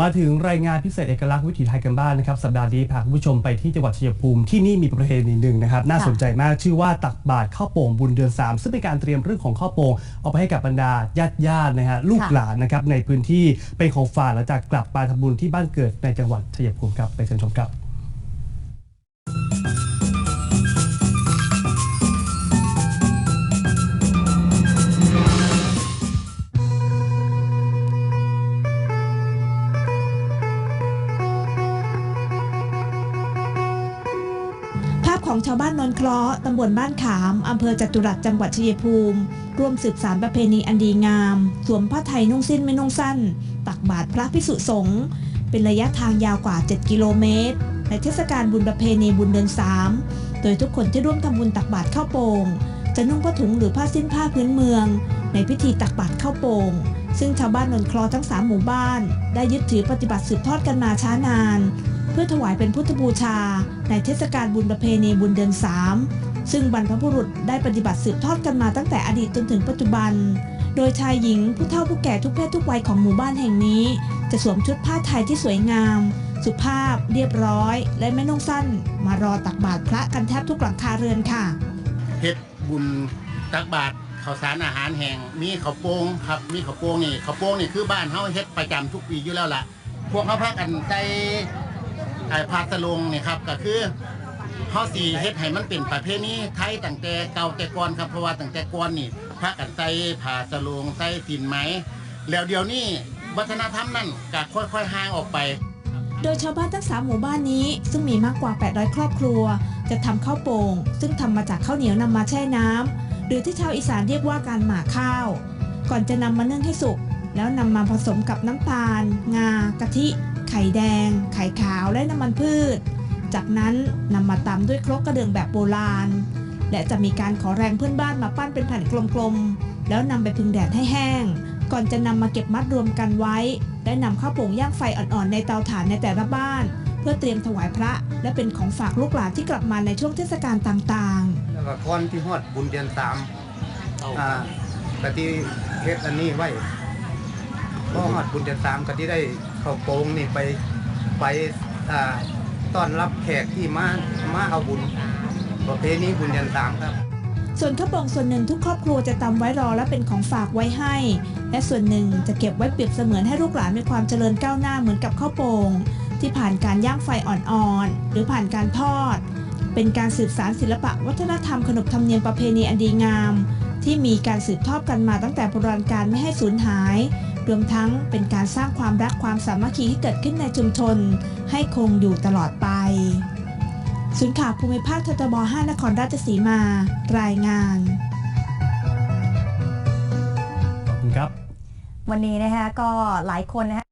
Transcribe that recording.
มาถึงรายงานพิเศษเอกลักษณ์วิถีไทยกันบ้างนะครับสัปดาห์นี้พาคุณผู้ชมไปที่จังหวัดชัยภูมิที่นี่มีประเพณีหนึ่งนะครับ น่าสนใจมากชื่อว่าตักบาตรข้าวโป่งบุญเดือน 3 ซึ่งเป็นการเตรียมเรื่องของข้าวโป่งเอาไปให้กับบรรดาญาติญาติๆนะฮะลูกหลานนะครับในพื้นที่เป็นของฝากหลังจากกลับมาทำบุญที่บ้านเกิดในจังหวัดชัยภูมิครับไปเชิญชมครับ ของชาวบ้านนนคราะห์ตำบลบ้านขามอำเภอจตุรัสจังหวัดชัยภูมิ ร่วมสืบสารประเพณีอันดีงาม สวมผ้าไทยนุ่งสิ้นไม่นุ่งสั้น ตักบาตรพระพิสุสงฆ์เป็นระยะทางยาวกว่า 7 กิโลเมตรในเทศกาลบุญประเพณีบุญเดือนสามโดยทุกคนที่ร่วมทำบุญตักบาตรข้าวโป่งจะนุ่งผ้าถุงหรือผ้าสิ้นผ้าพื้นเมือง ในพิธีตักบาตรข้าวโป่งซึ่งชาวบ้านนนคราะห์ทั้งสามหมู่บ้าน ได้ยึดถือปฏิบัติสืบทอดกันมาช้านาน เพื่อถวายเป็นพุทธบูชา ในเทศกาลบุญประเพณีบุญเดือนสามซึ่งบรรพบุรุษได้ปฏิบัติสืบทอดกันมาตั้งแต่อดีตจนถึงปัจจุบัน โดยชายหญิงผู้เฒ่าผู้แก่ทุกเพศทุกวัยของหมู่บ้านแห่งนี้ จะสวมชุดผ้าไทยที่สวยงาม สุภาพ เรียบร้อย และไม่นุ่งสั้น มารอตักบาตรพระกันแทบทุกหลังคาเรือนค่ะเฮ็ดบุญตักบาตรข้าวสารอาหารแห้งมีข้าวโป่งครับมีข้าวโป่งนี่ข้าวโป่งนี่คือบ้านเฮาเฮ็ดประจำทุกปีอยู่แล้วล่ะ พวกเขาพากันใจ ไอ้พาสลงเนี่ยครับก็คือเฮาสิเฮ็ดให้มันเป็นประเพณีไทยตั้งแต่เก่าแต่ก่อนครับเพราะว่าตั้งแต่ก่อนนี่พากันใส่ผ้าสลงใส่สินไหม แล้วเดี๋ยวนี้วัฒนธรรมนั่นก็ค่อยๆห่างออกไป โดยชาวบ้านทั้งสามหมู่บ้านนี้ซึ่งมีมากกว่า 800 ครอบครัว จะทำข้าวโป่ง ซึ่งทำมาจากข้าวเหนียวนำมาแช่น้ำหรือที่ชาวอีสานเรียกว่าการหมาข้าว ก่อนจะนำมานึ่งให้สุกแล้วนำมาผสมกับน้ำตาล งากะทิ ไข่แดง ไข่ขาวและน้ำมันพืช จากนั้นนำมาตำด้วยครกกระเดื่องแบบโบราณ และจะมีการขอแรงเพื่อนบ้านมาปั้นเป็นแผ่นกลมๆ แล้วนำไปพึ่งแดดให้แห้ง ก่อนจะนำมาเก็บมัดรวมกันไว้ และนำข้าวโป่งย่างไฟอ่อนๆในเตาถ่านในแต่ละบ้าน เพื่อเตรียมถวายพระ และเป็นของฝากลูกหลานที่กลับมาในช่วงเทศกาลต่างๆ แล้วก็ก่อนที่ฮอดบุญเดือนสามอ่ากะที่เฮ็ดอันนี้ไว้พอฮอดบุญเดือนสามกะที่ได้ เข้าโปงนี่ไปไปต้อนรับแขกที่มามาเอาบุญประเพณีบุญเดือนสามครับ ส่วนข้าวโป่งส่วนหนึ่งทุกครอบครัวจะตำไว้รอและเป็นของฝากไว้ให้ และส่วนหนึ่งจะเก็บไว้เปรียบเสมือนให้ลูกหลานมีความเจริญก้าวหน้าเหมือนกับข้าวโป่งที่ผ่านการย่างไฟอ่อนๆหรือผ่านการทอด เป็นการสืบสารศิลปะวัฒนธรรมขนบธรรมเนียมประเพณีอันดีงาม ที่มีการสืบทอดกันมาตั้งแต่โบราณกาลไม่ให้สูญหาย รวมทั้งเป็นการสร้างความรักความสามัคคีที่เกิดขึ้นในชุมชน ให้คงอยู่ตลอดไป ศูนย์ข่าวภูมิภาคททบ 5 นครราชสีมา รายงานขอบคุณครับ วันนี้นะคะก็หลายคนนะคะ